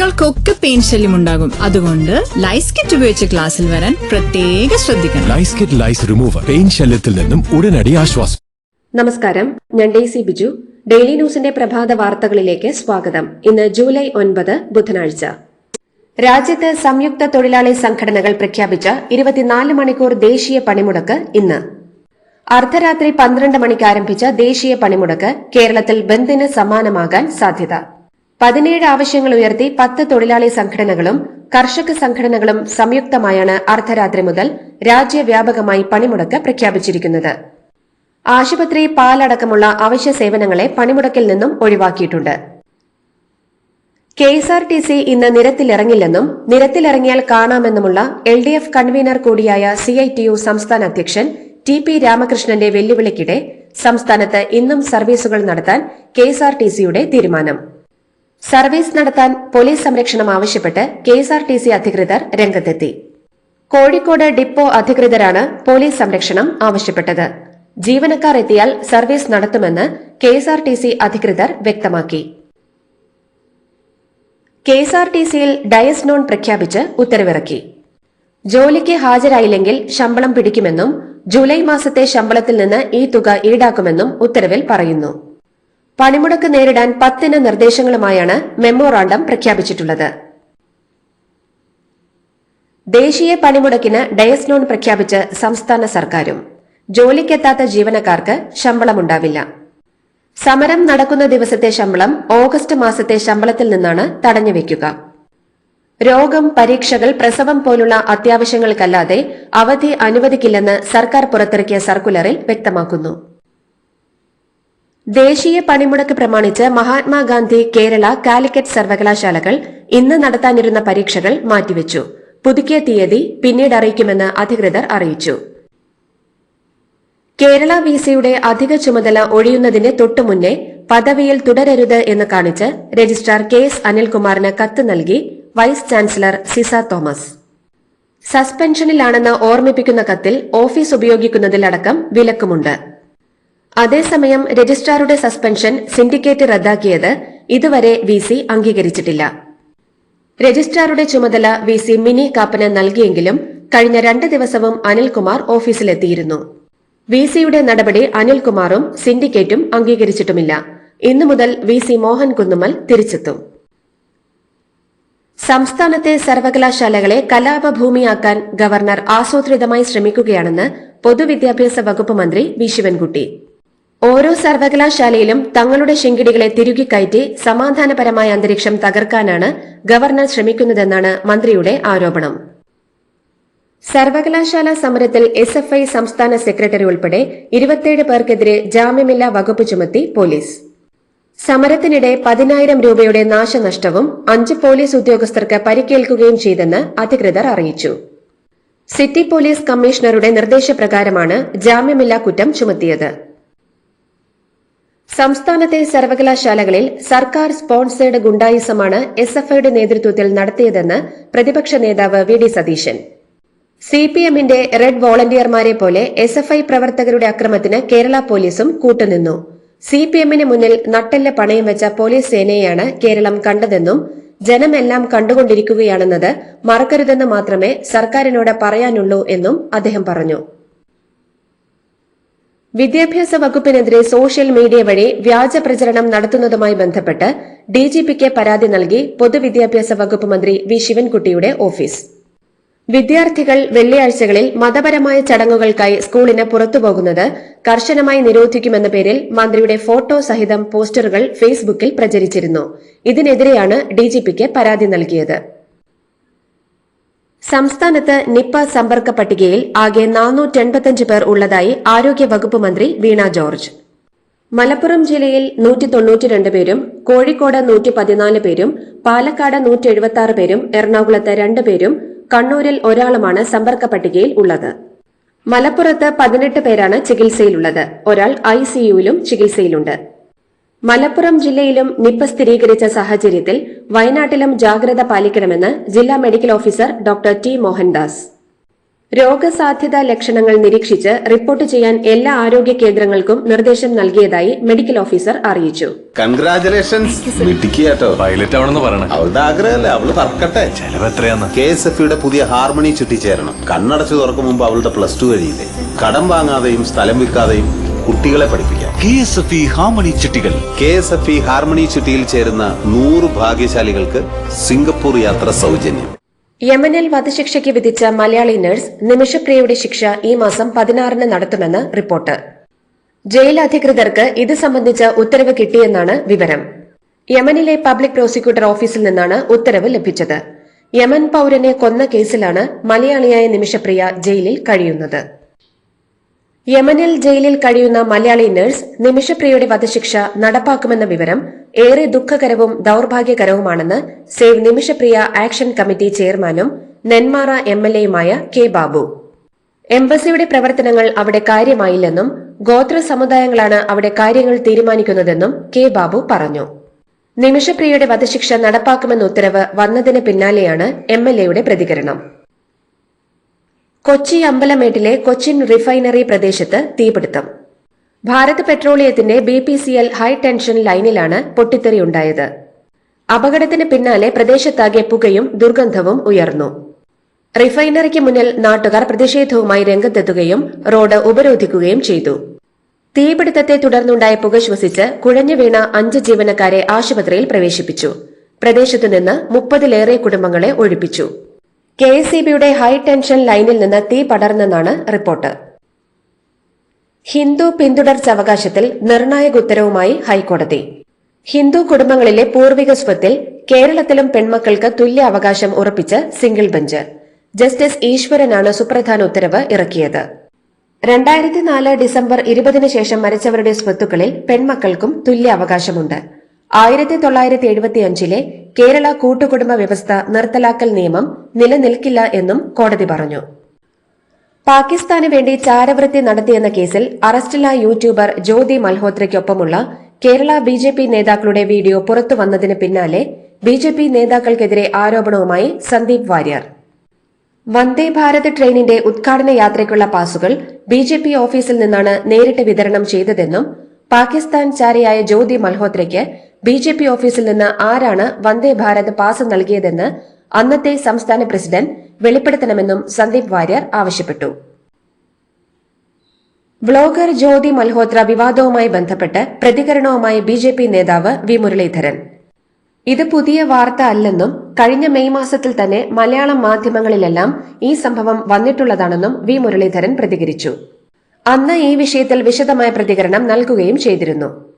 കുട്ടികൾക്കൊക്കെ പെയിൻ ശല്യം ഉണ്ടാകും. അതുകൊണ്ട് ലൈസ് കിറ്റ് ഉപയോഗിച്ച് ക്ലാസ്സിൽ വരാൻ പ്രത്യേക ശ്രദ്ധിക്കണം. Lice kit lice remover pain ശല്യത്തിൽ നിന്നും ഉടനടി ആശ്വാസം. നമസ്കാരം. ഞാൻ ഡെയ്സി ബിജു. ഡെയിലി ന്യൂസിന്റെ പ്രഭാത വാർത്തകളിലേക്ക് സ്വാഗതം. ഇന്ന് ജൂലൈ ഒൻപത് ബുധനാഴ്ച. രാജ്യത്ത് സംയുക്ത തൊഴിലാളി സംഘടനകൾ പ്രഖ്യാപിച്ച ഇരുപത്തിനാല് മണിക്കൂർ ദേശീയ പണിമുടക്ക് ഇന്ന്. അർദ്ധരാത്രി പന്ത്രണ്ട് മണിക്ക് ആരംഭിച്ച ദേശീയ പണിമുടക്ക് കേരളത്തിൽ ബന്ദിന് സമാനമാകാൻ സാധ്യത. പതിനേഴ് ആവശ്യങ്ങൾ ഉയർത്തി പത്ത് തൊഴിലാളി സംഘടനകളും കർഷക സംഘടനകളും സംയുക്തമായാണ് അർദ്ധരാത്രി മുതൽ രാജ്യവ്യാപകമായി പണിമുടക്ക് പ്രഖ്യാപിച്ചിരിക്കുന്നത്. ആശുപത്രി പാലടക്കമുള്ള അവശ്യ സേവനങ്ങളെ പണിമുടക്കിൽ നിന്നും ഒഴിവാക്കിയിട്ടുണ്ട്. K S R T C ഇന്ന് നിരത്തിലിറങ്ങില്ലെന്നും നിരത്തിലിറങ്ങിയാൽ കാണാമെന്നുമുള്ള എൽ ഡി എഫ് കൺവീനർ കൂടിയായ സി ഐ ടി യു സംസ്ഥാന അധ്യക്ഷൻ ടി പി രാമകൃഷ്ണന്റെ വെല്ലുവിളിക്കിടെ സംസ്ഥാനത്ത് ഇന്നും സർവീസുകൾ നടത്താൻ കെ എസ് ആർ ടി സിയുടെ തീരുമാനം. സർവീസ് നടത്താൻ പോലീസ് സംരക്ഷണം ആവശ്യപ്പെട്ട് K S R T C അധികൃതർ രംഗത്തെത്തി. കോഴിക്കോട് ഡിപ്പോ അധികൃതരാണ് പോലീസ് സംരക്ഷണം ആവശ്യപ്പെട്ടത്. ജീവനക്കാർ എത്തിയാൽ സർവീസ് നടത്തുമെന്ന് K S R T C അധികൃതർ വ്യക്തമാക്കി. കെ എസ് ആർ ടി സിയിൽ ഡയസ് നോൺ പ്രഖ്യാപിച്ച് ഉത്തരവിറക്കി. ജോലിക്ക് ഹാജരായില്ലെങ്കിൽ ശമ്പളം പിടിക്കുമെന്നും ജൂലൈ മാസത്തെ ശമ്പളത്തിൽ നിന്ന് ഈ തുക ഈടാക്കുമെന്നും ഉത്തരവിൽ പറയുന്നു. പണിമുടക്ക് നേരിടാൻ പത്തിന നിർദ്ദേശങ്ങളുമായാണ് മെമ്മോറാണ്ടം പ്രഖ്യാപിച്ചിട്ടുള്ളത്. ദേശീയ പണിമുടക്കിന് ഡയസ് ലോൺ പ്രഖ്യാപിച്ച് സംസ്ഥാന സർക്കാരും. ജോലിക്കെത്താത്ത ജീവനക്കാർക്ക് ശമ്പളമുണ്ടാവില്ല. സമരം നടക്കുന്ന ദിവസത്തെ ശമ്പളം ഓഗസ്റ്റ് മാസത്തെ ശമ്പളത്തിൽ നിന്നാണ് തടഞ്ഞുവെക്കുക രോഗം പരീക്ഷകൾ പ്രസവം പോലുള്ള അത്യാവശ്യങ്ങൾക്കല്ലാതെ അവധി അനുവദിക്കില്ലെന്ന് സർക്കാർ പുറത്തിറക്കിയ സർക്കുലറിൽ വ്യക്തമാക്കുന്നു. ദേശീയ പണിമുടക്ക് പ്രമാണിച്ച് മഹാത്മാഗാന്ധി കേരള കാലിക്കറ്റ് സർവകലാശാലകൾ ഇന്ന് നടത്താനിരുന്ന പരീക്ഷകൾ മാറ്റിവെച്ചു. പുതുക്കിയ തീയതി പിന്നീട് അറിയിക്കുമെന്ന് അധികൃതർ അറിയിച്ചു. കേരള വിസയുടെ അധിക ചുമതല ഒഴിയുന്നതിന് തൊട്ടുമുന്നേ പദവിയിൽ തുടരരുത് എന്ന് കാണിച്ച് രജിസ്ട്രാർ കെ എസ് അനിൽകുമാറിന് കത്ത് നൽകി വൈസ് ചാൻസലർ സിസ തോമസ്. സസ്പെൻഷനിലാണെന്ന് ഓർമ്മിപ്പിക്കുന്ന കത്തിൽ ഓഫീസ് ഉപയോഗിക്കുന്നതിലടക്കം വിലക്കുമുണ്ട്. അതേസമയം രജിസ്ട്രാറുടെ സസ്പെൻഷൻ സിൻഡിക്കേറ്റ് റദ്ദാക്കിയത് ഇതുവരെ വി സി അംഗീകരിച്ചിട്ടില്ല. രജിസ്ട്രാറുടെ ചുമതല വി സി മിനി കാപ്പന് നൽകിയെങ്കിലും കഴിഞ്ഞ രണ്ട് ദിവസവും അനിൽകുമാർ ഓഫീസിലെത്തിയിരുന്നു. വി സിയുടെ നടപടി അനിൽകുമാറും സിൻഡിക്കേറ്റും അംഗീകരിച്ചിട്ടുമില്ല. ഇന്നു മുതൽ വി സി മോഹൻ കുന്നുമൽ തിരിച്ചെത്തും. സംസ്ഥാനത്തെ സർവകലാശാലകളെ കലാപഭൂമിയാക്കാൻ ഗവർണർ ആസൂത്രിതമായി ശ്രമിക്കുകയാണെന്ന് പൊതുവിദ്യാഭ്യാസ വകുപ്പ് മന്ത്രി വി ശിവൻകുട്ടി. ഓരോ സർവകലാശാലയിലും തങ്ങളുടെ ശെങ്കിടികളെ തിരുകി കയറ്റി സമാധാനപരമായ അന്തരീക്ഷം തകർക്കാനാണ് ഗവർണർ ശ്രമിക്കുന്നതെന്നാണ് മന്ത്രിയുടെ ആരോപണം. സർവകലാശാല സമരത്തിൽ എസ് എഫ് ഐ സംസ്ഥാന സെക്രട്ടറി ഉൾപ്പെടെ ഇരുപത്തിയേഴ് പേർക്കെതിരെ ജാമ്യമില്ലാ വകുപ്പ് ചുമത്തി പോലീസ്. സമരത്തിനിടെ പതിനായിരം രൂപയുടെ നാശനഷ്ടവും അഞ്ച് പോലീസ് ഉദ്യോഗസ്ഥർക്ക് പരിക്കേൽക്കുകയും ചെയ്തെന്ന് അധികൃതർ അറിയിച്ചു. സിറ്റി പോലീസ് കമ്മീഷണറുടെ നിർദ്ദേശപ്രകാരമാണ് ജാമ്യമില്ലാ കുറ്റം ചുമത്തിയത്. സംസ്ഥാനത്തെ സർവകലാശാലകളിൽ സർക്കാർ സ്പോൺസേഡ് ഗുണ്ടായുസമാണ് എസ് എഫ് ഐയുടെ നേതൃത്വത്തിൽ നടത്തിയതെന്ന് പ്രതിപക്ഷ നേതാവ് V D Satheesan. C P എമ്മിന്റെ റെഡ് വോളണ്ടിയർമാരെ പോലെ എസ് എഫ് ഐ പ്രവർത്തകരുടെ അക്രമത്തിന് കേരള പോലീസും കൂട്ടുനിന്നു. സി പി എമ്മിന് മുന്നിൽ നട്ടെല്ല പണയം വെച്ച പോലീസ് സേനയെയാണ് കേരളം കണ്ടതെന്നും ജനമെല്ലാം കണ്ടുകൊണ്ടിരിക്കുകയാണെന്നത് മറക്കരുതെന്ന് മാത്രമേ സർക്കാരിനോട് പറയാനുള്ളൂ എന്നും അദ്ദേഹം പറഞ്ഞു. വിദ്യാഭ്യാസ വകുപ്പിനെതിരെ സോഷ്യൽ മീഡിയ വഴി വ്യാജ പ്രചരണം നടത്തുന്നതുമായി ബന്ധപ്പെട്ട് ഡിജിപിക്ക് പരാതി നൽകി പൊതുവിദ്യാഭ്യാസ വകുപ്പ് മന്ത്രി വി ശിവൻകുട്ടിയുടെ ഓഫീസ്. വിദ്യാർത്ഥികൾ വെള്ളിയാഴ്ചകളിൽ മതപരമായ ചടങ്ങുകൾക്കായി സ്കൂളിന് പുറത്തുപോകുന്നത് കർശനമായി നിരോധിക്കുമെന്ന പേരിൽ മന്ത്രിയുടെ ഫോട്ടോ സഹിതം പോസ്റ്ററുകൾ ഫേസ്ബുക്കിൽ പ്രചരിച്ചിരുന്നു. ഇതിനെതിരെയാണ് ഡിജിപിക്ക് പരാതി നൽകിയത്. സംസ്ഥാനത്ത് നിപ്പ സമ്പർക്ക പട്ടികയിൽ ആകെ നാനൂറ്റെൺപത്തഞ്ച് പേർ ഉള്ളതായി ആരോഗ്യവകുപ്പ് മന്ത്രി വീണ ജോർജ്. മലപ്പുറം ജില്ലയിൽ നൂറ്റി തൊണ്ണൂറ്റിരണ്ട് പേരും കോഴിക്കോട് നൂറ്റി പതിനാല് പേരും പാലക്കാട് നൂറ്റി എഴുപത്തി പേരും എറണാകുളത്ത് രണ്ട് പേരും കണ്ണൂരിൽ ഒരാളുമാണ് സമ്പർക്ക പട്ടികയിൽ ഉള്ളത്. മലപ്പുറത്ത് പതിനെട്ട് പേരാണ് ചികിത്സയിലുള്ളത്. ഒരാൾ ഐസിയുവിലും ചികിത്സയിലുണ്ട്. മലപ്പുറം ജില്ലയിലും നിപ്പ സ്ഥിരീകരിച്ച സാഹചര്യത്തിൽ വയനാട്ടിലും ജാഗ്രത പാലിക്കണമെന്ന് ജില്ലാ medical officer doctor T Mohandas. രോഗസാധ്യതാ ലക്ഷണങ്ങൾ നിരീക്ഷിച്ച് റിപ്പോർട്ട് ചെയ്യാൻ എല്ലാ ആരോഗ്യ കേന്ദ്രങ്ങൾക്കും നിർദ്ദേശം നൽകിയതായി മെഡിക്കൽ ഓഫീസർ അറിയിച്ചു. കൺഗ്രാചുലേഷൻസ് പൈലറ്റ് ആവണമെന്ന് പറയണം. അവളുടെ ആഗ്രഹമല്ലേ? അവൾ പറക്കട്ടെ ചെലവ് എത്രയാന്ന്? കെ എസ് എഫ് യുടെ പുതിയ ഹാർമണി ചുറ്റിച്ചേരണം. കണ്ണടച്ചു തുറക്കും മുമ്പ് അവളുടെ പ്ലസ് ടു കഴിയില്ലേ? കടം വാങ്ങാതെയും സ്ഥലം വിൽക്കാതെയും കുട്ടികളെ പഠിപ്പിക്കാം. K S F E harmony ചിട്ടികൾ. K S F E harmony ചിട്ടിയിൽ ചേരുന്ന നൂറ് ഭാഗ്യശാലികൾക്ക് സിംഗപ്പൂർ യാത്ര സൗജന്യം. യമനിൽ വധശിക്ഷയ്ക്ക് വിധിച്ച മലയാളി നഴ്സ് നിമിഷപ്രിയയുടെ ശിക്ഷ ഈ മാസം പതിനാറിന് നടത്തുമെന്ന് റിപ്പോർട്ട്. ജയിൽ അധികൃതർക്ക് ഇത് സംബന്ധിച്ച ഉത്തരവ് കിട്ടിയെന്നാണ് വിവരം. യമനിലെ പബ്ലിക് പ്രോസിക്യൂട്ടർ ഓഫീസിൽ നിന്നാണ് ഉത്തരവ് ലഭിച്ചത്. യമൻ പൌരനെ കൊന്ന കേസിലാണ് മലയാളിയായ നിമിഷപ്രിയ ജയിലിൽ കഴിയുന്നത്. യമനിൽ ജയിലിൽ കഴിയുന്ന മലയാളി നഴ്സ് നിമിഷപ്രിയയുടെ വധശിക്ഷ നടപ്പാക്കുമെന്ന വിവരം ഏറെ ദുഃഖകരവും ദൌർഭാഗ്യകരവുമാണെന്ന് സേവ് നിമിഷപ്രിയ ആക്ഷൻ കമ്മിറ്റി ചെയർമാനും നെന്മാറ എം എൽ എയുമായ കെ ബാബു. എംബസിയുടെ പ്രവർത്തനങ്ങൾ അവിടെ കാര്യമായില്ലെന്നും ഗോത്ര സമുദായങ്ങളാണ് അവിടെ കാര്യങ്ങൾ തീരുമാനിക്കുന്നതെന്നും കെ ബാബു പറഞ്ഞു. നിമിഷപ്രിയയുടെ വധശിക്ഷ നടപ്പാക്കുമെന്ന ഉത്തരവ് വന്നതിന് പിന്നാലെയാണ് എം പ്രതികരണം. കൊച്ചി അമ്പലമേട്ടിലെ കൊച്ചിൻ റിഫൈനറി പ്രദേശത്ത് തീപിടുത്തം. Bharat പെട്രോളിയത്തിന്റെ B P C L high tension ലൈനിലാണ് പൊട്ടിത്തെറിയുണ്ടായത് അപകടത്തിന് പിന്നാലെ പ്രദേശത്താകെ പുകയും ദുർഗന്ധവും ഉയർന്നു. റിഫൈനറിക്ക് മുന്നിൽ നാട്ടുകാർ പ്രതിഷേധവുമായി രംഗത്തെത്തുകയും റോഡ് ഉപരോധിക്കുകയും ചെയ്തു. തീപിടുത്തത്തെ തുടർന്നുണ്ടായ പുക ശ്വസിച്ച് കുഴഞ്ഞു വീണ അഞ്ച് ജീവനക്കാരെ ആശുപത്രിയിൽ പ്രവേശിപ്പിച്ചു. പ്രദേശത്തുനിന്ന് മുപ്പതിലേറെ കുടുംബങ്ങളെ ഒഴിപ്പിച്ചു. കെ എസ് ഹൈ ടെൻഷൻ ലൈനിൽ നിന്ന് തീ പടർന്നെന്നാണ് റിപ്പോർട്ട്. ഹിന്ദു പിന്തുടർച്ചവകാശത്തിൽ നിർണായക ഉത്തരവുമായി ഹൈക്കോടതി. ഹിന്ദു കുടുംബങ്ങളിലെ പൂർവിക സ്വത്തിൽ കേരളത്തിലും പെൺമക്കൾക്ക് തുല്യ അവകാശം ഉറപ്പിച്ച് സിംഗിൾ ബെഞ്ച്. ജസ്റ്റിസ് ഈശ്വരനാണ് സുപ്രധാന ഉത്തരവ് ഇറക്കിയത്. രണ്ടായിരത്തി നാല് ഡിസംബർ ഇരുപതിന് ശേഷം മരിച്ചവരുടെ സ്വത്തുക്കളിൽ പെൺമക്കൾക്കും തുല്യ അവകാശമുണ്ട്. ആയിരത്തി തൊള്ളായിരത്തി എഴുപത്തിയഞ്ചിലെ കേരള കൂട്ടുകുടുംബ വ്യവസ്ഥ നിർത്തലാക്കൽ നിയമം നിലനിൽക്കില്ല എന്നും കോടതി പറഞ്ഞു. പാകിസ്ഥാന് വേണ്ടി ചാരവൃത്തി നടത്തിയെന്ന കേസിൽ അറസ്റ്റിലായ യൂട്യൂബർ ജ്യോതി മൽഹോത്രയ്ക്കൊപ്പമുള്ള കേരള ബി ജെ പി നേതാക്കളുടെ വീഡിയോ പുറത്തു വന്നതിന് പിന്നാലെ ബി ജെ പി നേതാക്കൾക്കെതിരെ ആരോപണവുമായി സന്ദീപ് വാര്യർ. വന്ദേ ഭാരത് ട്രെയിനിന്റെ ഉദ്ഘാടന യാത്രയ്ക്കുള്ള പാസുകൾ ബി ജെ പി ഓഫീസിൽ നിന്നാണ് നേരിട്ട് വിതരണം ചെയ്തതെന്നും പാകിസ്ഥാൻ ചാരയായ ജ്യോതി മൽഹോത്രയ്ക്ക് ബി ജെ പി ഓഫീസിൽ നിന്ന് ആരാണ് വന്ദേ ഭാരത് പാസ് നൽകിയതെന്ന് അന്നത്തെ സംസ്ഥാന പ്രസിഡന്റ് വെളിപ്പെടുത്തണമെന്നും സന്ദീപ് വാര്യർ ആവശ്യപ്പെട്ടു. വ്ളോഗർ ജ്യോതി മൽഹോത്ര വിവാദവുമായി ബന്ധപ്പെട്ട് പ്രതികരണവുമായി ബി ജെ പി നേതാവ് വി മുരളീധരൻ. ഇത് പുതിയ വാർത്ത അല്ലെന്നും കഴിഞ്ഞ മെയ് മാസത്തിൽ തന്നെ മലയാളം മാധ്യമങ്ങളിലെല്ലാം ഈ സംഭവം വന്നിട്ടുള്ളതാണെന്നും വി മുരളീധരൻ പ്രതികരിച്ചു. അന്ന് ഈ വിഷയത്തിൽ വിശദമായ പ്രതികരണം നൽകുകയും ചെയ്തിരുന്നു.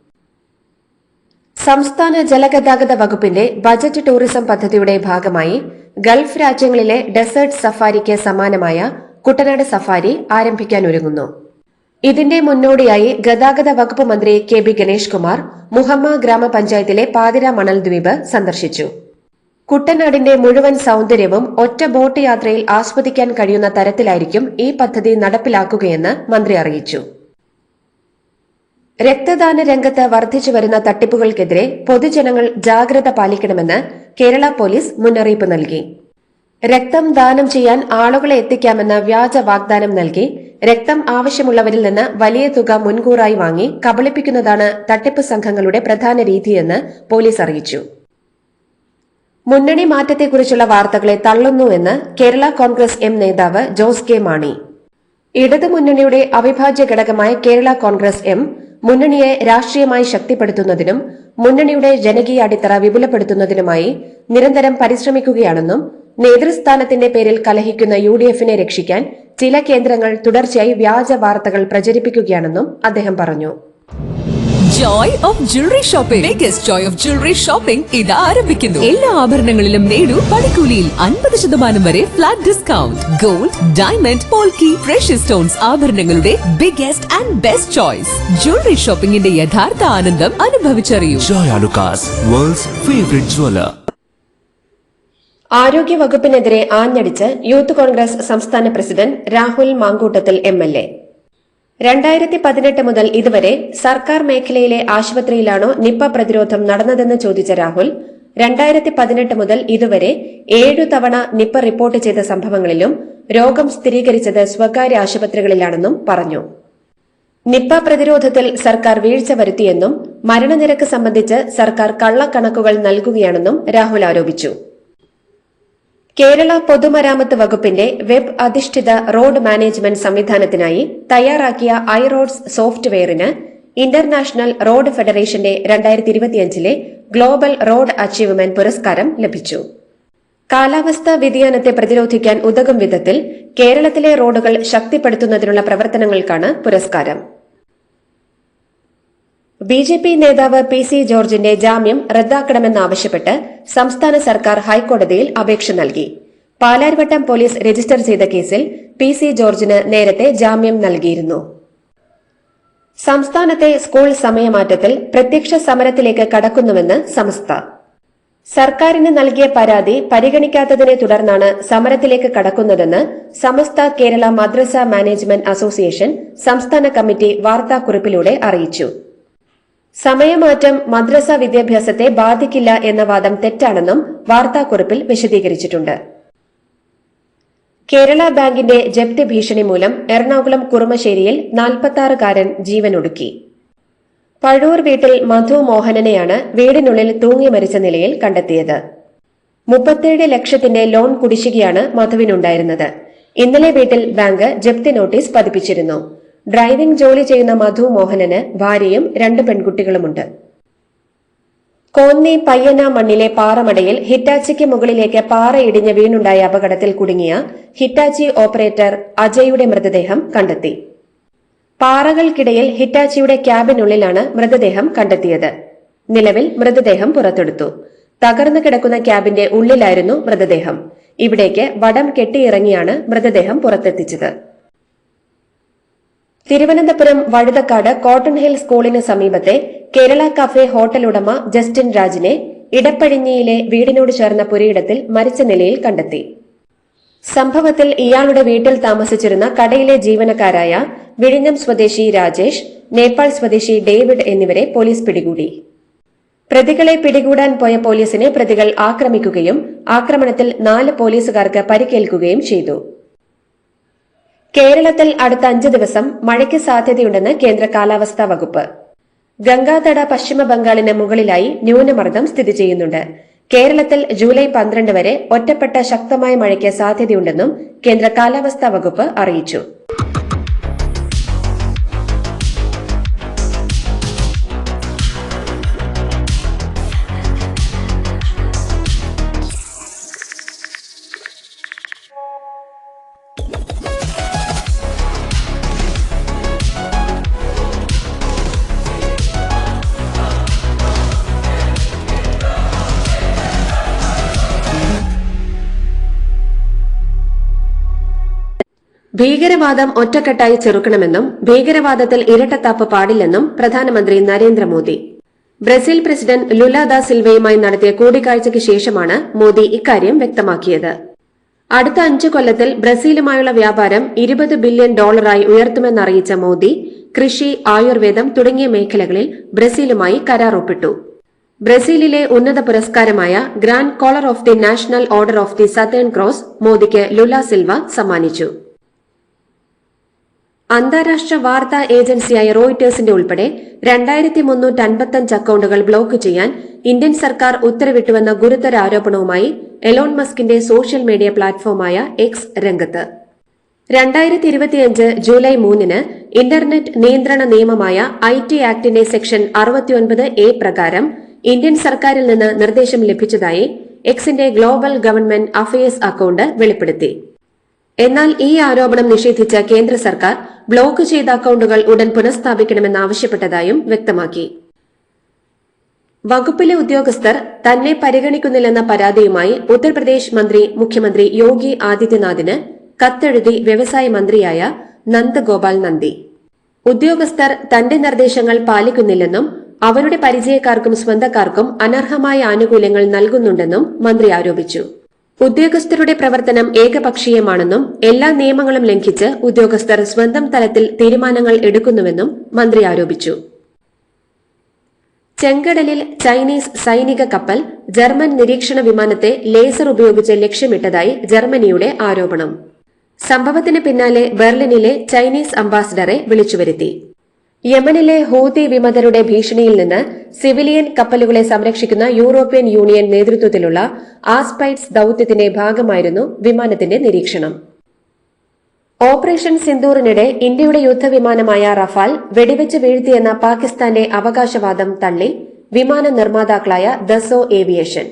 സംസ്ഥാന ജലഗതാഗത വകുപ്പിന്റെ ബജറ്റ് ടൂറിസം പദ്ധതിയുടെ ഭാഗമായി ഗൾഫ് രാജ്യങ്ങളിലെ ഡെസേർട്ട് സഫാരിക്ക് സമാനമായ കുട്ടനാട് സഫാരി ആരംഭിക്കാനൊരുങ്ങുന്നു ഇതിന്റെ മുന്നോടിയായി ഗതാഗത വകുപ്പ് മന്ത്രി കെ ബി ഗണേഷ് കുമാർ മുഹമ്മ ഗ്രാമപഞ്ചായത്തിലെ പാതിര മണൽ ദ്വീപ് സന്ദർശിച്ചു. കുട്ടനാടിന്റെ മുഴുവൻ സൌന്ദര്യവും ഒറ്റ ബോട്ട് യാത്രയിൽ ആസ്വദിക്കാൻ കഴിയുന്ന തരത്തിലായിരിക്കും ഈ പദ്ധതി നടപ്പിലാക്കുകയെന്ന് മന്ത്രി അറിയിച്ചു. രക്തദാന രംഗത്ത് വർദ്ധിച്ചു വരുന്ന തട്ടിപ്പുകൾക്കെതിരെ പൊതുജനങ്ങൾ ജാഗ്രത പാലിക്കണമെന്ന് കേരള പോലീസ് മുന്നറിയിപ്പ് നൽകി. രക്തം ദാനം ചെയ്യാൻ ആളുകളെ എത്തിക്കാമെന്ന വ്യാജ വാഗ്ദാനം നൽകി രക്തം ആവശ്യമുള്ളവരിൽ നിന്ന് വലിയ തുക മുൻകൂറായി വാങ്ങി കബളിപ്പിക്കുന്നതാണ് തട്ടിപ്പ് സംഘങ്ങളുടെ പ്രധാന രീതിയെന്ന് പോലീസ് അറിയിച്ചു. മുന്നണി മാറ്റത്തെക്കുറിച്ചുള്ള വാർത്തകളെ തള്ളുന്നുവെന്ന് കേരള കോൺഗ്രസ് എം നേതാവ് ജോസ് കെ മാണി. ഇടതുമുന്നണിയുടെ അവിഭാജ്യ ഘടകമായ കേരള കോൺഗ്രസ് എം മുന്നണിയെ രാഷ്ട്രീയമായി ശക്തിപ്പെടുത്തുന്നതിനും മുന്നണിയുടെ ജനകീയ അടിത്തറ വിപുലപ്പെടുത്തുന്നതിനുമായി നിരന്തരം പരിശ്രമിക്കുകയാണെന്നും നേതൃസ്ഥാനത്തിന്റെ പേരിൽ കലഹിക്കുന്ന യു ഡി എഫിനെ രക്ഷിക്കാൻ ചില കേന്ദ്രങ്ങൾ തുടർച്ചയായി വ്യാജ വാർത്തകൾ പ്രചരിപ്പിക്കുകയാണെന്നും അദ്ദേഹം പറഞ്ഞു joy of jewellery shopping biggest joy of jewellery shopping ഇത് ആരംഭിക്കുന്നു. എല്ലാ ആഭരണങ്ങളിലും നേടൂ പണിക്കൂലിയിൽ അൻപത് ശതമാനം വരെ flat discount gold diamond polki fresh stones ആഭരണങ്ങളുടെ biggest and best choice jewellery ഷോപ്പിംഗിന്റെ യഥാർത്ഥ ആനന്ദം അനുഭവിച്ചറിയൂ. Joy Alukkas world's favourite jeweller ആരോഗ്യ വകുപ്പിനെതിരെ ആഞ്ഞടിച്ച് യൂത്ത് കോൺഗ്രസ് സംസ്ഥാന president Rahul Mankoottathil M L A. രണ്ടായിരത്തി പതിനെട്ട് മുതൽ ഇതുവരെ സർക്കാർ മേഖലയിലെ ആശുപത്രിയിലാണോ നിപ്പ പ്രതിരോധം നടന്നതെന്ന് ചോദിച്ച രാഹുൽ രണ്ടായിരത്തി പതിനെട്ട് മുതൽ ഇതുവരെ ഏഴു തവണ നിപ്പ റിപ്പോർട്ട് ചെയ്ത സംഭവങ്ങളിലും രോഗം സ്ഥിരീകരിച്ചത് സ്വകാര്യ ആശുപത്രികളിലാണെന്നും പറഞ്ഞു. നിപ്പ പ്രതിരോധത്തിൽ സർക്കാർ വീഴ്ച വരുത്തിയെന്നും മരണനിരക്ക് സംബന്ധിച്ച് സർക്കാർ കള്ളക്കണക്കുകൾ നൽകുകയാണെന്നും രാഹുൽ ആരോപിച്ചു. കേരള പൊതുമരാമത്ത് വകുപ്പിന്റെ വെബ് അധിഷ്ഠിത റോഡ് മാനേജ്മെന്റ് സംവിധാനത്തിനായി തയ്യാറാക്കിയ ഐ റോഡ്സ് സോഫ്റ്റ്വെയറിന് ഇന്റർനാഷണൽ റോഡ് ഫെഡറേഷന്റെ രണ്ടായിരത്തി ഇരുപത്തിയഞ്ചിലെ ഗ്ലോബൽ റോഡ് അച്ചീവ്മെന്റ് പുരസ്കാരം ലഭിച്ചു. കാലാവസ്ഥാ വ്യതിയാനത്തെ പ്രതിരോധിക്കാൻ ഉതകും വിധത്തിൽ കേരളത്തിലെ റോഡുകൾ ശക്തിപ്പെടുത്തുന്നതിനുള്ള പ്രവർത്തനങ്ങൾക്കാണ് പുരസ്കാരം. ബി ജെ പി നേതാവ് പി സി ജോർജിന്റെ ജാമ്യം റദ്ദാക്കണമെന്നാവശ്യപ്പെട്ട് സംസ്ഥാന സർക്കാർ ഹൈക്കോടതിയിൽ അപേക്ഷ നൽകി. പാലാരിവട്ടം പോലീസ് രജിസ്റ്റർ ചെയ്ത കേസിൽ പി സി ജോർജിന് നേരത്തെ ജാമ്യം നൽകിയിരുന്നു. സംസ്ഥാനത്തെ സ്കൂൾ സമയമാറ്റത്തിൽ പ്രത്യക്ഷ സമരത്തിലേക്ക് കടക്കുന്നുവെന്ന് സംസ്ഥ സർക്കാരിന് നൽകിയ പരാതി പരിഗണിക്കാത്തതിനെ തുടർന്നാണ് സമരത്തിലേക്ക് കടക്കുന്നതെന്ന് സമസ്ത കേരള മദ്രസ മാനേജ്മെന്റ് അസോസിയേഷൻ സംസ്ഥാന കമ്മിറ്റി വാർത്താക്കുറിപ്പിലൂടെ അറിയിച്ചു. സമയമാറ്റം മദ്രസ വിദ്യാഭ്യാസത്തെ ബാധിക്കില്ല എന്ന വാദം തെറ്റാണെന്നും വാർത്താക്കുറിപ്പിൽ വിശദീകരിച്ചിട്ടുണ്ട്. കേരള ബാങ്കിന്റെ ജപ്തി ഭീഷണി മൂലം എറണാകുളം കുറുമശ്ശേരിയിൽ നാൽപ്പത്താറുകാരൻ ജീവനൊടുക്കി. പഴൂർ വീട്ടിൽ മധു മോഹനനെയാണ് വീടിനുള്ളിൽ തൂങ്ങി മരിച്ച നിലയിൽ കണ്ടെത്തിയത്. മുപ്പത്തേഴ് ലക്ഷത്തിന്റെ ലോൺ കുടിശ്ശികയാണ് മധുവിനുണ്ടായിരുന്നത്. ഇന്നലെ വീട്ടിൽ ബാങ്ക് ജപ്തി നോട്ടീസ് പതിപ്പിച്ചിരുന്നു. ഡ്രൈവിംഗ് ജോലി ചെയ്യുന്ന മധു മോഹനന് ഭാര്യയും രണ്ട് പെൺകുട്ടികളുമുണ്ട്. കോന്നി പയ്യന മണ്ണിലെ പാറമടയിൽ ഹിറ്റാച്ചിക്ക് മുകളിലേക്ക് പാറ ഇടിഞ്ഞ് വീണുണ്ടായ അപകടത്തിൽ കുടുങ്ങിയ ഹിറ്റാച്ചി ഓപ്പറേറ്റർ അജയുടെ മൃതദേഹം കണ്ടെത്തി. പാറകൾക്കിടയിൽ ഹിറ്റാച്ചിയുടെ ക്യാബിനുള്ളിലാണ് മൃതദേഹം കണ്ടെത്തിയത്. നിലവിൽ മൃതദേഹം പുറത്തെടുത്തു. തകർന്നു കിടക്കുന്ന ക്യാബിന്റെ ഉള്ളിലായിരുന്നു മൃതദേഹം. ഇവിടേക്ക് വടം കെട്ടിയിറങ്ങിയാണ് മൃതദേഹം പുറത്തെത്തിച്ചത്. തിരുവനന്തപുരം വഴുതക്കാട് കോട്ടൺ ഹിൽ സ്കൂളിന് സമീപത്തെ കേരള കഫേ ഹോട്ടൽ ഉടമ ജസ്റ്റിൻ രാജിനെ ഇടപ്പഴിഞ്ഞിയിലെ വീടിനോട് ചേർന്ന പുരയിടത്തിൽ മരിച്ച നിലയിൽ കണ്ടെത്തി. സംഭവത്തിൽ ഇയാളുടെ വീട്ടിൽ താമസിച്ചിരുന്ന കടയിലെ ജീവനക്കാരായ വിഴിഞ്ഞം സ്വദേശി രാജേഷ് നേപ്പാൾ സ്വദേശി ഡേവിഡ് എന്നിവരെ പോലീസ് പിടികൂടി. പ്രതികളെ പിടികൂടാൻ പോയ പോലീസിനെ പ്രതികൾ ആക്രമിക്കുകയും ആക്രമണത്തിൽ നാല് പോലീസുകാർക്ക് പരിക്കേൽക്കുകയും ചെയ്തു. കേരളത്തിൽ അടുത്ത അഞ്ച് ദിവസം മഴയ്ക്ക് സാധ്യതയുണ്ടെന്ന് കേന്ദ്ര കാലാവസ്ഥാ വകുപ്പ്. ഗംഗാതട പശ്ചിമ ബംഗാളിന് മുകളിലായി ന്യൂനമർദ്ദം സ്ഥിതി ചെയ്യുന്നുണ്ട്. കേരളത്തിൽ ജൂലൈ പന്ത്രണ്ട് വരെ ഒറ്റപ്പെട്ട ശക്തമായ മഴയ്ക്ക് സാധ്യതയുണ്ടെന്നും കേന്ദ്ര കാലാവസ്ഥാ വകുപ്പ് അറിയിച്ചു. ഭീകരവാദം ഒറ്റക്കെട്ടായി ചെറുക്കണമെന്നും ഭീകരവാദത്തിൽ ഇരട്ടത്താപ്പ് പാടില്ലെന്നും പ്രധാനമന്ത്രി നരേന്ദ്രമോദി. ബ്രസീൽ പ്രസിഡന്റ് ലുല ദാ സിൽവയുമായി നടത്തിയ കൂടിക്കാഴ്ചയ്ക്ക് ശേഷമാണ് മോദി ഇക്കാര്യം വ്യക്തമാക്കിയത്. അടുത്ത അഞ്ചു കൊല്ലത്തിൽ ബ്രസീലുമായുള്ള വ്യാപാരം ഇരുപത് ബില്യൺ ഡോളറായി ഉയർത്തുമെന്നറിയിച്ച മോദി കൃഷി ആയുർവേദം തുടങ്ങിയ മേഖലകളിൽ ബ്രസീലുമായി കരാർ ഒപ്പിട്ടു ബ്രസീലിലെ ഉന്നത പുരസ്കാരമായ grand collar of the national order of the southern cross മോദിക്ക് ലുല സിൽവ സമ്മാനിച്ചു. അന്താരാഷ്ട്ര വാർത്താ ഏജൻസിയായ റോയിറ്റേഴ്സിന്റെ ഉൾപ്പെടെ രണ്ടായിരത്തി മുന്നൂറ്റി അൻപത്തഞ്ച് അക്കൌണ്ടുകൾ ബ്ലോക്ക് ചെയ്യാൻ ഇന്ത്യൻ സർക്കാർ ഉത്തരവിട്ടുവെന്ന ഗുരുതര ആരോപണവുമായി എലോൺ മസ്കിന്റെ സോഷ്യൽ മീഡിയ പ്ലാറ്റ്ഫോമായ എക്സ് രംഗത്ത്. രണ്ടായിരത്തി ഇരുപത്തിയഞ്ച് ജൂലൈ മൂന്നിന് ഇന്റർനെറ്റ് നിയന്ത്രണ നിയമമായ ഐ ടി ആക്ടിന്റെ സെക്ഷൻ അറുപത്തിയൊൻപത് എ പ്രകാരം ഇന്ത്യൻ സർക്കാരിൽ നിന്ന് നിർദ്ദേശം ലഭിച്ചതായി എക്സിന്റെ ഗ്ലോബൽ ഗവൺമെന്റ് അഫയേഴ്സ് അക്കൌണ്ട് വെളിപ്പെടുത്തി. എന്നാൽ ഈ ആരോപണം നിഷേധിച്ച കേന്ദ്ര സർക്കാർ ബ്ലോക്ക് ചെയ്ത അക്കൌണ്ടുകൾ ഉടൻ പുനഃസ്ഥാപിക്കണമെന്നാവശ്യപ്പെട്ടതായും വ്യക്തമാക്കി. വകുപ്പിലെ ഉദ്യോഗസ്ഥർ തന്നെ പരിഗണിക്കുന്നില്ലെന്ന പരാതിയുമായി ഉത്തർപ്രദേശ് മന്ത്രി മുഖ്യമന്ത്രി യോഗി ആദിത്യനാഥിന് കത്തെഴുതി വ്യവസായ മന്ത്രിയായ നന്ദഗോപാൽ നന്ദി. ഉദ്യോഗസ്ഥർ തന്റെ നിർദ്ദേശങ്ങൾ പാലിക്കുന്നില്ലെന്നും അവരുടെ പരിചയക്കാർക്കും സ്വന്തക്കാർക്കും അനർഹമായ ആനുകൂല്യങ്ങൾ നൽകുന്നുണ്ടെന്നും മന്ത്രി ആരോപിച്ചു. ഉദ്യോഗസ്ഥരുടെ പ്രവർത്തനം ഏകപക്ഷീയമാണെന്നും എല്ലാ നിയമങ്ങളും ലംഘിച്ച് ഉദ്യോഗസ്ഥർ സ്വന്തം തലത്തിൽ തീരുമാനങ്ങൾ എടുക്കുന്നുവെന്നും മന്ത്രി ആരോപിച്ചു. ചെങ്കടലിൽ ചൈനീസ് സൈനിക കപ്പൽ ജർമ്മൻ നിരീക്ഷണ വിമാനത്തെ ലേസർ ഉപയോഗിച്ച് ലക്ഷ്യമിട്ടതായി ജർമ്മനിയുടെ ആരോപണം. സംഭവത്തിന് പിന്നാലെ ബെർലിനിലെ ചൈനീസ് അംബാസിഡറെ വിളിച്ചുവരുത്തി. യമനിലെ ഹൂതി വിമതരുടെ ഭീഷണിയിൽ നിന്ന് സിവിലിയൻ കപ്പലുകളെ സംരക്ഷിക്കുന്ന യൂറോപ്യൻ യൂണിയൻ നേതൃത്വത്തിലുള്ള ആസ്പൈറ്റ്സ് ദൌത്യത്തിന്റെ ഭാഗമായിരുന്നു വിമാനത്തിന്റെ നിരീക്ഷണം. ഓപ്പറേഷൻ സിന്ദൂറിനിടെ ഇന്ത്യയുടെ യുദ്ധവിമാനമായ റഫാൽ വെടിവെച്ച് വീഴ്ത്തിയെന്ന പാകിസ്ഥാന്റെ അവകാശവാദം തള്ളി വിമാന നിർമ്മാതാക്കളായ ദസോ ഏവിയേഷൻ.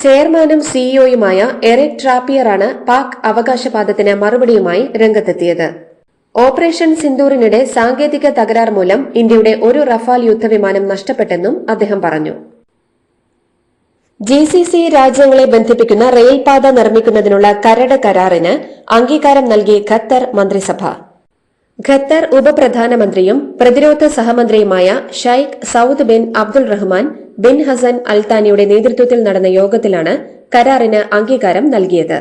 ചെയർമാനും സിഇഒയുമായ എറിക് ട്രാപ്പിയറാണ് പാക് അവകാശവാദത്തിന് മറുപടിയുമായി രംഗത്തെത്തിയത്. ഓപ്പറേഷൻ സിന്ദൂറിനിടെ സാങ്കേതിക തകരാർ മൂലം ഇന്ത്യയുടെ ഒരു റഫാൽ യുദ്ധവിമാനം നഷ്ടപ്പെട്ടെന്നും അദ്ദേഹം പറഞ്ഞു. ജി സി സി രാജ്യങ്ങളെ ബന്ധിപ്പിക്കുന്ന റെയിൽപാത നിർമ്മിക്കുന്നതിനുള്ള കരട് കരാറിന് അംഗീകാരം നൽകി ഖത്തർ മന്ത്രിസഭ. ഖത്തർ ഉപപ്രധാനമന്ത്രിയും പ്രതിരോധ സഹമന്ത്രിയുമായ Sheikh Saud bin Abdul Rahman bin Hassan അൽത്താനിയുടെ നേതൃത്വത്തിൽ നടന്ന യോഗത്തിലാണ് കരാറിന് അംഗീകാരം നൽകിയത്.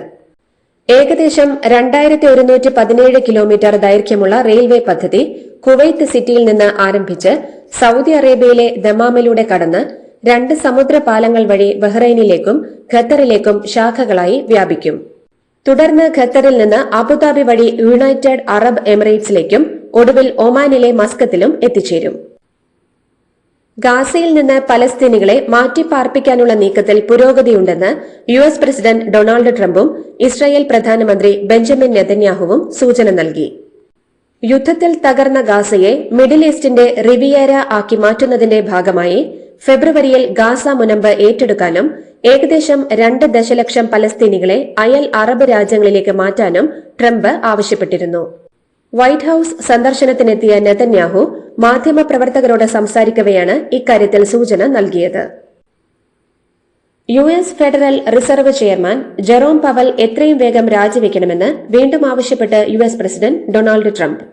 ഏകദേശം രണ്ടായിരത്തി ഒരുന്നൂറ്റി പതിനേഴ് കിലോമീറ്റർ ദൈർഘ്യമുള്ള റെയിൽവേ പദ്ധതി കുവൈത്ത് സിറ്റിയിൽ നിന്ന് ആരംഭിച്ച് സൗദി അറേബ്യയിലെ ദമാമിലൂടെ കടന്ന് രണ്ട് സമുദ്ര പാലങ്ങൾ വഴി ബഹ്റൈനിലേക്കും ഖത്തറിലേക്കും ശാഖകളായി വ്യാപിക്കും. തുടർന്ന് ഖത്തറിൽ നിന്ന് അബുദാബി വഴി യുണൈറ്റഡ് അറബ് എമിറേറ്റ്സിലേക്കും ഒടുവിൽ ഒമാനിലെ മസ്കത്തിലും എത്തിച്ചേരും. ഗാസയിൽ നിന്ന് പലസ്തീനികളെ മാറ്റിപ്പാർപ്പിക്കാനുള്ള നീക്കത്തിൽ പുരോഗതിയുണ്ടെന്ന് യു എസ് പ്രസിഡന്റ് ഡൊണാൾഡ് ട്രംപും ഇസ്രായേൽ പ്രധാനമന്ത്രി ബെഞ്ചമിൻ നെതന്യാഹുവും സൂചന നൽകി. യുദ്ധത്തിൽ തകർന്ന ഗാസയെ മിഡിൽ ഈസ്റ്റിന്റെ റിവിയേര ആക്കി മാറ്റുന്നതിന്റെ ഭാഗമായി ഫെബ്രുവരിയിൽ ഗാസ മുനമ്പ് ഏറ്റെടുക്കാനും ഏകദേശം രണ്ട് ദശലക്ഷം പലസ്തീനികളെ അയൽ അറബ് രാജ്യങ്ങളിലേക്ക് മാറ്റാനും ട്രംപ് ആവശ്യപ്പെട്ടിരുന്നു. വൈറ്റ് ഹൌസ് സന്ദർശനത്തിനെത്തിയ നെതന്യാഹു മാധ്യമപ്രവർത്തകരോട് സംസാരിക്കവെയാണ് ഇക്കാര്യത്തിൽ സൂചന നൽകിയത്. U S federal reserve chairman Jerome Powell എത്രയും വേഗം രാജിവെക്കണമെന്ന് വീണ്ടും ആവശ്യപ്പെട്ട് U S president Donald Trump.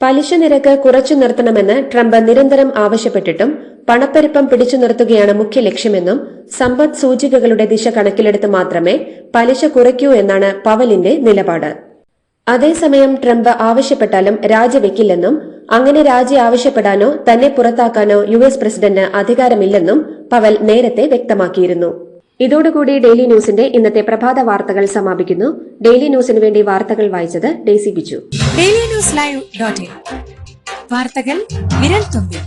പലിശ നിരക്ക് കുറച്ചു നിർത്തണമെന്ന് ട്രംപ് നിരന്തരം ആവശ്യപ്പെട്ടിട്ടും പണപ്പെരുപ്പം പിടിച്ചു നിർത്തുകയാണ് മുഖ്യ ലക്ഷ്യമെന്നും സമ്പദ് സൂചികകളുടെ ദിശ കണക്കിലെടുത്ത് മാത്രമേ പലിശ കുറയ്ക്കൂ എന്നാണ് പവലിന്റെ നിലപാട്. അതേസമയം ട്രംപ് ആവശ്യപ്പെട്ടാലും രാജിവെക്കില്ലെന്നും അങ്ങനെ രാജി ആവശ്യപ്പെടാനോ തന്നെ പുറത്താക്കാനോ യു എസ് പ്രസിഡന്റിന് അധികാരമില്ലെന്നും പവൽ നേരത്തെ വ്യക്തമാക്കിയിരുന്നു. ഇതോടുകൂടി ഡെയിലി ന്യൂസിന്റെ ഇന്നത്തെ പ്രഭാത വാർത്തകൾ സമാപിക്കുന്നു. ഡെയിലി ന്യൂസിന് വേണ്ടി വാർത്തകൾ വായിച്ചത് Daisy Biju. Daily news live വാർത്തകൾ വിരൽ തുമ്പിൽ.